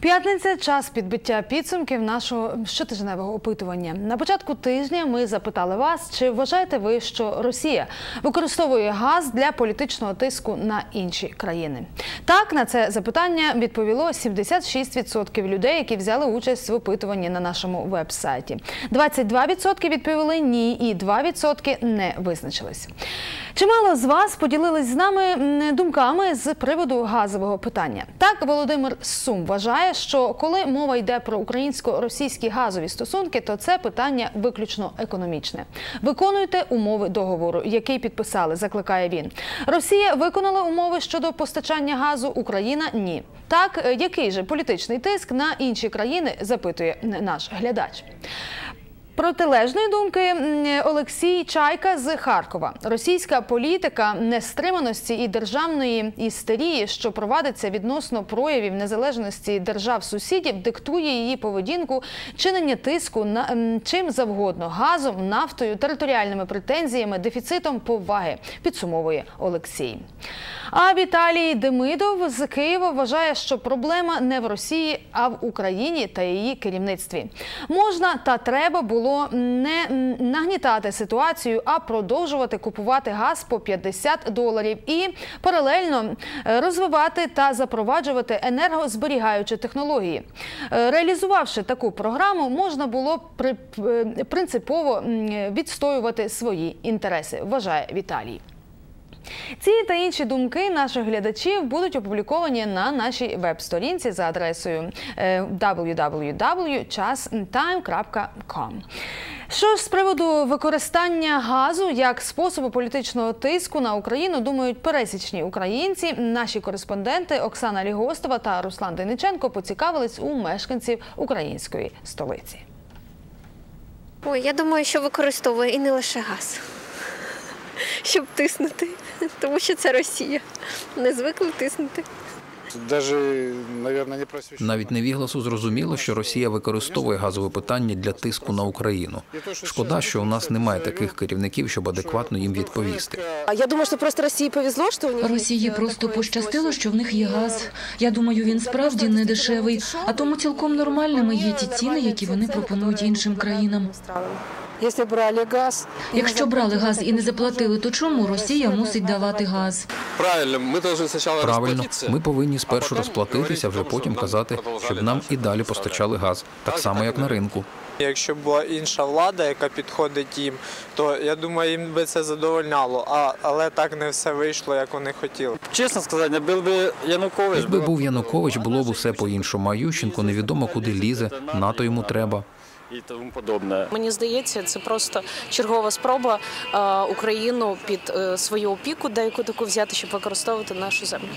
П'ятниця час підбиття підсумків нашого щотижневого опитування. На початку тижня ми запитали вас, чи вважаєте ви, що Росія використовує газ для політичного тиску на інші країни? Так на це запитання відповіло 76% людей, які взяли участь в опитуванні на нашому веб-сайті. 22% відповіли ні, і 2% не визначились. Чимало з вас поділились з нами думками з приводу газового питання. Так, Володимир Сум вважає, що коли мова йде про українсько-російські газові стосунки, то це питання виключно економічне. Виконуйте умови договору, який підписали, закликає він. Росія виконала умови щодо постачання газу, Україна ні. Так, е, який же політичний тиск на інші країни, запитує наш глядач. Протилежної думки Олексій Чайка з Харкова. Російська політика нестриманості і державної істерії, що провадиться відносно проявів незалежності держав сусідів, диктує її поведінку чинення тиску на чим завгодно газом, нафтою, територіальними претензіями, дефіцитом поваги. Підсумовує Олексій. А Віталій Демидов з Києва вважає, що проблема не в Росії, а в Україні та її керівництві. Можна та треба було не нагнітати ситуацію, а продовжувати купувати газ по 50 доларів і паралельно е, розвивати та запроваджувати енергозберігаючі технології. Е, Реалізувавши таку програму, можна було е, принципово відстоювати свої інтереси, вважає Віталій. Ці та інші думки наших глядачів будуть опубліковані на нашій веб-сторінці за адресою е, www.chastime.com. Що ж з приводу використання газу як способу політичного тиску на Україну думають пересічні українці. Наші кореспонденти Оксана Лігостова та Руслан Дениченко поцікавились у мешканців української столиці. Ой, я думаю, що використовує і не лише газ, щоб тиснути, тому що це Росія. Не звикли тиснути. Навіть невігласу зрозуміло, що Росія використовує газове питання для тиску на Україну. Шкода, що у нас немає таких керівників, щоб адекватно їм відповісти. А Я думаю, що просто Росії повезло, що у них Росії просто пощастило, що в них є газ. Я думаю, він справді не дешевий, а тому цілком нормальними є ті ціни, які вони пропонують іншим країнам. Якщо брали газ, Якщо брали газ і не заплатили, то чому Росія мусить давати газ? Правильно, мы должны сначала Правильно, ми повинні спершу розплатитися, вже потім казати, щоб нам і далі постачали газ, так само як на ринку. Якщо була інша влада, яка підходить їм, то я думаю, їм би це задовольняло. А, але так не все вийшло, як вони хотіли. Чесно сказати, був Янукович, Якби був Янукович, було б усе по-іншому. А Ющенко невідомо куди лізе, НАТО йому треба. І тому подобне. Мені здається, це просто чергова спроба е, Україну під е, свою опіку деяку таку взяти, щоб використовувати нашу землю.